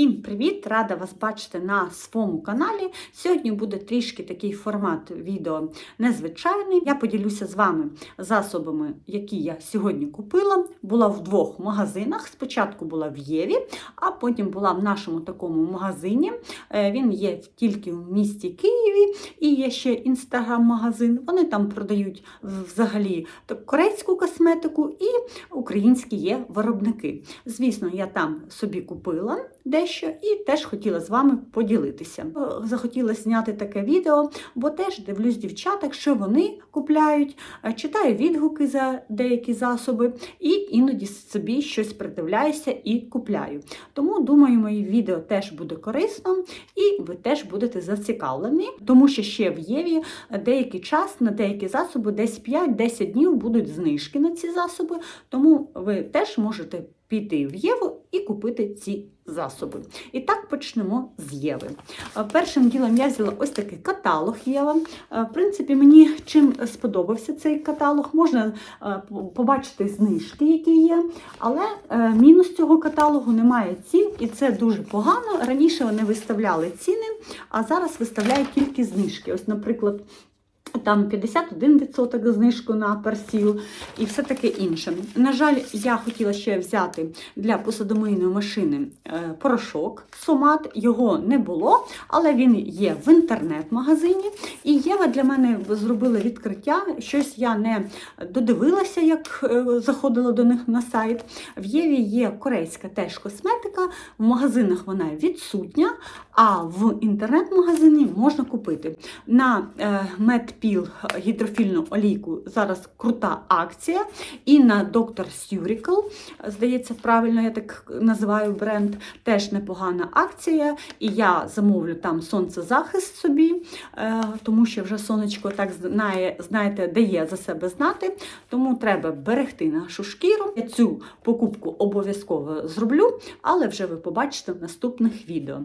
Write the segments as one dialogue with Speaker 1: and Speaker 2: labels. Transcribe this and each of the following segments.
Speaker 1: Всім привіт! Рада вас бачити на своєму каналі. Сьогодні буде трішки такий формат відео незвичайний. Я поділюся з вами засобами, які я сьогодні купила. Була в двох магазинах. Спочатку була в Єві, а потім була в нашому такому магазині. Е, Він є тільки в місті Києві і є ще інстаграм-магазин. Вони там продають взагалі корейську косметику і українські є виробники. Звісно, я там собі купила дещо і теж хотіла з вами поділитися. Е, Захотіла зняти таке відео, бо теж дивлюсь дівчаток, що вони купляють, е, читаю відгуки за деякі засоби і іноді собі щось придивляюся і купляю. Тому думаю, моє відео теж буде корисно і ви теж будете зацікавлені, тому що ще в Єві деякий час на деякі засоби, десь 5-10 днів будуть знижки на ці засоби, тому ви теж можете піти в Єву і купити ці засоби. І так почнемо з Єви. Е, Першим ділом я взяла ось такий каталог Єва. Е, В принципі, мені чим сподобався цей каталог, можна е, побачити знижки, які є, але мінус цього каталогу немає цін, і це дуже погано. Раніше вони виставляли ціни, а зараз виставляють тільки знижки. Ось, наприклад, там 51% знижку на персіл і все таке інше. На жаль, я хотіла ще взяти для посудомийної машини е, порошок Сомат. Його не було, але він є в інтернет-магазині. І Єва для мене зробила відкриття. Щось я не додивилася, як е, заходила до них на сайт. В Єві є корейська теж косметика, в магазинах вона відсутня, а в інтернет-магазині можна купити. На е, медпіл гідрофільну олійку зараз крута акція. І на Dr. Surical, здається, правильно я так називаю бренд, теж непогана акція. І я замовлю там сонцезахист собі, е, тому що вже сонечко так знає, знаєте, дає за себе знати. Тому треба берегти нашу шкіру. Я цю покупку обов'язково зроблю, але вже ви побачите в наступних відео.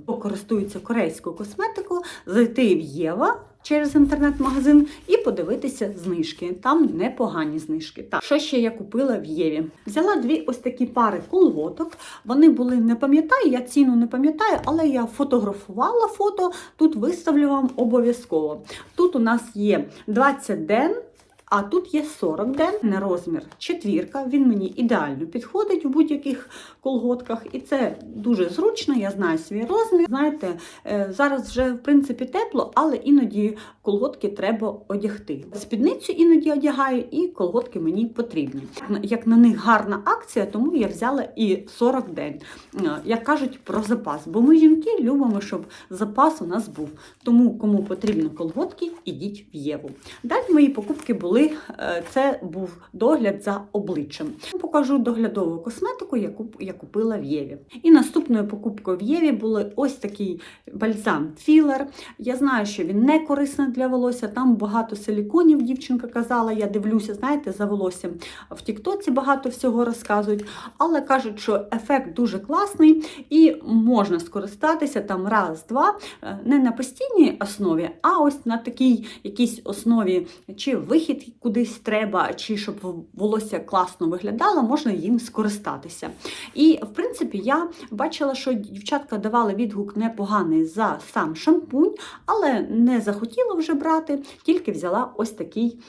Speaker 1: Хто користується корейською косметикою, зайти в Єва. Через інтернет-магазин і подивитися знижки. Там непогані знижки. Так, що ще я купила в Єві? Взяла дві ось такі пари колготок. Вони були, не пам'ятаю, я ціну не пам'ятаю, але я фотографувала фото. Тут виставлю вам обов'язково. Тут у нас є 20 ден. А тут є 40 ден розмір четвірка. Він мені ідеально підходить в будь-яких колготках, і це дуже зручно. Я знаю свій розмір. Знаєте, е, зараз вже в принципі тепло, але іноді колготки треба одягти. Спідницю іноді одягаю, і колготки мені потрібні. Як на них гарна акція, тому я взяла і 40 день. Е, Як кажуть про запас, бо ми жінки любимо, щоб запас у нас був. Тому кому потрібні колготки, ідіть в Єву. Далі мої покупки були. Е, Це був догляд за обличчям. Покажу доглядову косметику, яку я купила в Єві. І наступною покупкою в Єві були ось такий бальзам філер. Я знаю, що він не корисний для волосся. Там багато силіконів, дівчинка казала. Я дивлюся, знаєте, за волоссям в Тіктоці багато всього розказують, але кажуть, що ефект дуже класний і можна скористатися там раз-два, е, не на постійній основі, а ось на такій якійсь основі, чи вихід кудись треба, чи щоб волосся класно виглядало, можна їм скористатися. І, в принципі, я бачила, що дівчатка давали відгук непоганий за сам шампунь, але не захотіла вже брати, тільки взяла ось такий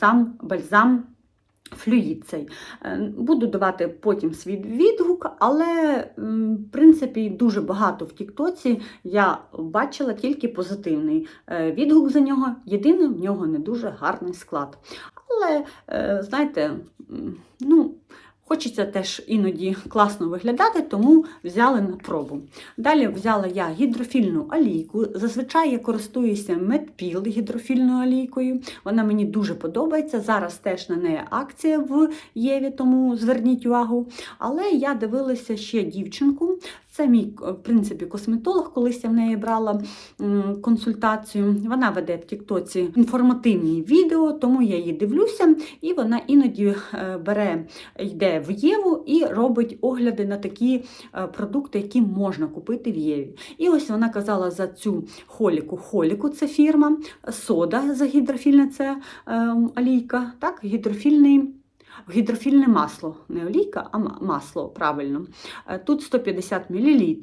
Speaker 1: сам бальзам. Флюїд цей. Е, Буду давати потім свій відгук, але, в принципі, дуже багато в Тіктоці я бачила тільки позитивний е, відгук за нього. Єдине, в нього не дуже гарний склад. Але, е, знаєте, ну. Хочеться теж іноді класно виглядати, тому взяли на пробу. Далі взяла я гідрофільну олійку. Зазвичай я користуюся медпіл гідрофільною олійкою. Вона мені дуже подобається. Зараз теж на неї акція в Єві, тому зверніть увагу. Але я дивилася ще дівчинку. Це мій в принципі косметолог, колись я в неї брала консультацію. Вона веде в Тіктоці інформативні відео, тому я її дивлюся, і вона іноді е, бере, йде в Єву і робить огляди на такі е, продукти, які можна купити в Єві. І ось вона казала за цю холіку. Холіку це фірма, сода за гідрофільне це е, олійка, так, гідрофільний гідрофільне масло, не олійка, а масло, правильно. Е, Тут 150 мл.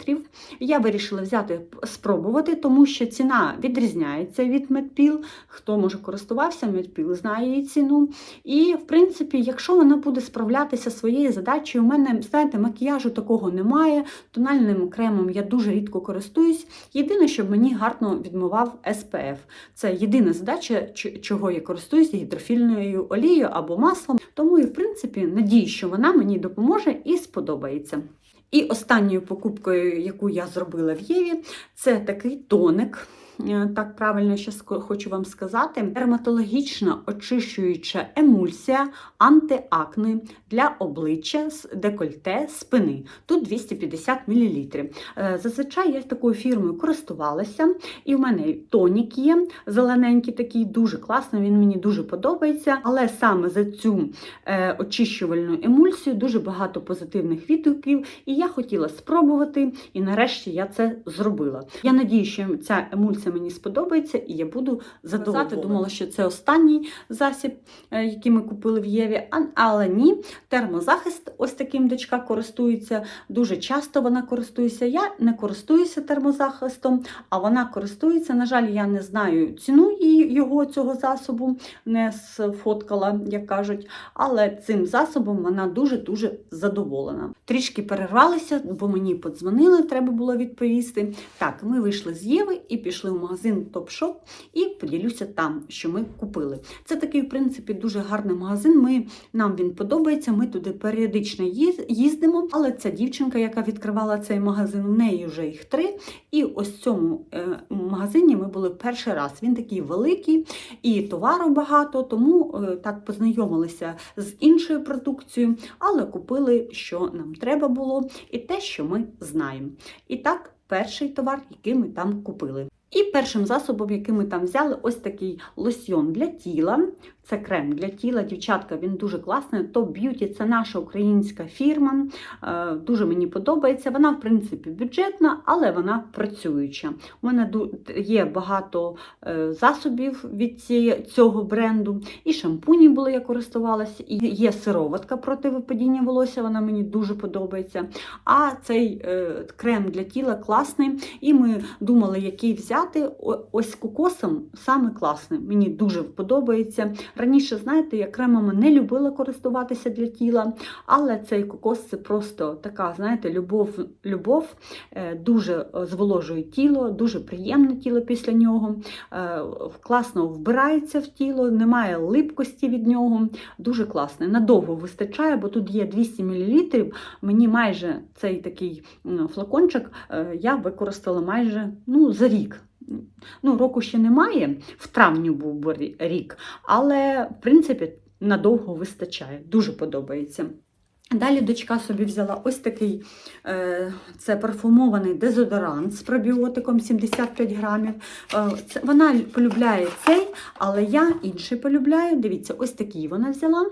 Speaker 1: Я вирішила взяти спробувати, тому що ціна відрізняється від медпіл. Хто може користувався медпіл, знає її ціну. І, в принципі, якщо вона буде справлятися своєю задачею, у мене, знаєте, макіяжу такого немає. Тональним кремом я дуже рідко користуюсь. Єдине, щоб мені гарно відмивав SPF. Це єдина задача, чого я користуюся гідрофільною олією або маслом. Тому в принципі, надію, що вона мені допоможе і сподобається. І останньою покупкою, яку я зробила в Єві, це такий тоник. Е, Так правильно ще хочу вам сказати. Дерматологічна очищуюча емульсія антиакне для обличчя з декольте спини. Тут 250 мл. Зазвичай я такою фірмою користувалася, і в мене тонік є, зелененький такий, дуже класний, він мені дуже подобається. Але саме за цю е, очищувальну емульсію дуже багато позитивних відгуків, і я хотіла спробувати, і нарешті я це зробила. Я надію, що ця емульсія мені сподобається, і я буду задоволена. Думала, що це останній засіб, е, який ми купили в Єві, але ні. Термозахист, ось таким дочка користується. Дуже часто вона користується. Я не користуюся термозахистом, а вона користується. На жаль, я не знаю ціну його цього засобу, не сфоткала, як кажуть. Але цим засобом вона дуже-дуже задоволена. Трішки перервалися, бо мені подзвонили, треба було відповісти. Так, ми вийшли з Єви і пішли в магазин Topshop і поділюся там, що ми купили. Це такий, в принципі, дуже гарний магазин. Ми, нам він подобається, ми туди періодично їздимо. Але ця дівчинка, яка відкривала цей магазин, у неї вже їх три. І ось в цьому е, магазині ми були перший раз. Він такий великий і товару багато, тому е, так познайомилися з іншою продукцією, але купили, що нам треба було, і те, що ми знаємо. І так, перший товар, який ми там купили. І першим засобом, який ми там взяли, ось такий лосьйон для тіла. Це крем для тіла. Дівчатка, він дуже класний. Top Beauty це наша українська фірма. Е, Дуже мені подобається. Вона, в принципі, бюджетна, але вона працююча. У мене є багато е, засобів від цього бренду. І шампуні були, я користувалася, і є сироватка проти випадіння волосся, вона мені дуже подобається. А цей е, крем для тіла класний. І ми думали, який взяти. Ось кокосом саме класний. Мені дуже подобається. Раніше, знаєте, я кремами не любила користуватися для тіла, але цей кокос це просто така, знаєте, любов, любов е, дуже е, зволожує тіло, дуже приємне тіло після нього, е, класно вбирається в тіло, немає липкості від нього. Дуже класний. Надовго вистачає, бо тут є 200 мл. Мені майже цей такий флакончик я використала майже ну, за рік. Ну, року ще немає, в травні був рік, але в принципі надовго вистачає. Дуже подобається. Далі дочка собі взяла ось такий е, це парфумований дезодорант з пробіотиком 75 грамів. Е, вона полюбляє цей, але я інший полюбляю. Дивіться, ось такий вона взяла.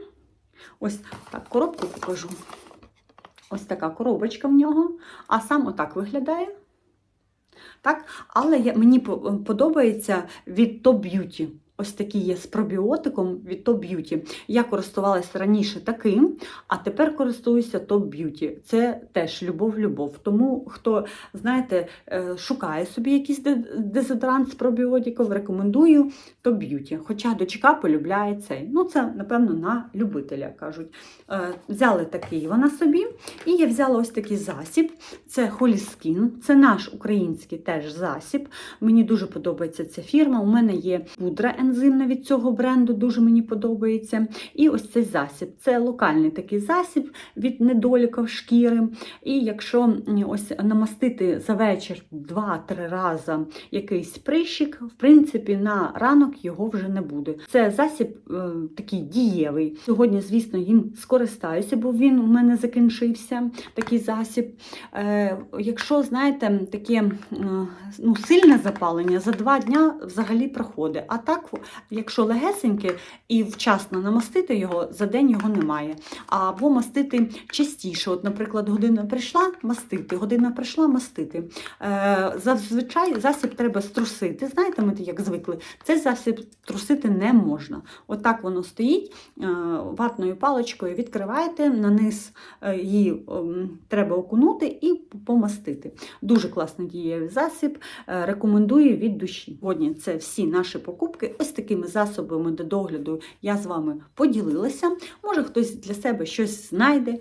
Speaker 1: Ось так, коробку покажу. Ось така коробочка в нього, а сам отак виглядає. Так? Але я, мені по- подобається від Top Beauty. Ось такий є з пробіотиком від Top Beauty. Я користувалася раніше таким, а тепер користуюся Top Beauty. Це теж любов-любов. Тому, хто, знаєте, е, шукає собі якийсь де- дезодорант з пробіотиком, рекомендую Top Beauty. Хоча дочка полюбляє цей. Ну, це, напевно, на любителя кажуть. Е, Взяли такий вона собі. І я взяла ось такий засіб. Це Holy Skin. Це наш український теж засіб. Мені дуже подобається ця фірма. У мене є пудра ензимна від цього бренду, дуже мені подобається. І ось цей засіб. Це локальний такий засіб від недоліків шкіри. І якщо ось намастити за вечір 2-3 рази якийсь прищик, в принципі, на ранок його вже не буде. Це засіб е, такий дієвий. Сьогодні, звісно, їм скористаюся, бо він у мене закінчився, такий засіб. Е, якщо, знаєте, таке е, ну, сильне запалення, за два дня взагалі проходить. А так, зверху. Якщо легесеньке і вчасно намастити його, за день його немає. Або мастити частіше. От, наприклад, година прийшла мастити, година прийшла мастити. Е, зазвичай засіб треба струсити. Знаєте, ми як звикли, цей засіб трусити не можна. Отак воно стоїть е, ватною паличкою, відкриваєте, на низ е, її ем, треба окунути і помастити. Дуже класний дієвий засіб, е, рекомендую від душі. Сьогодні це всі наші покупки. Ось такими засобами до догляду я з вами поділилася. Може, хтось для себе щось знайде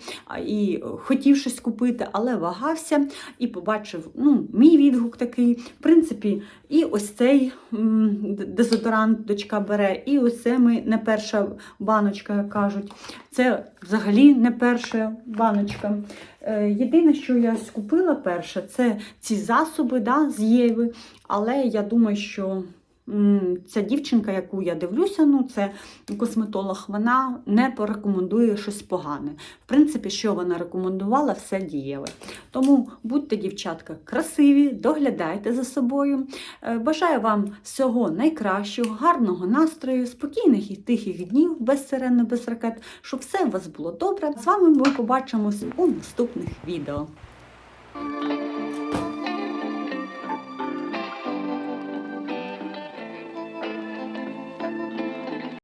Speaker 1: і хотів щось купити, але вагався і побачив ну, мій відгук такий. В принципі, і ось цей дезодорант дочка бере, і ось це ми не перша баночка, як кажуть. Це взагалі не перша баночка. Е, Єдине, що я скупила перше, це ці засоби да, з Єви. Але я думаю, що ця дівчинка, яку я дивлюся, ну це косметолог, вона не порекомендує щось погане. В принципі, що вона рекомендувала, все дієве. Тому будьте, дівчатка, красиві, доглядайте за собою. Е, Бажаю вам всього найкращого, гарного настрою, спокійних і тихих днів без сирени, без ракет, щоб все у вас було добре. З вами ми побачимось у наступних відео.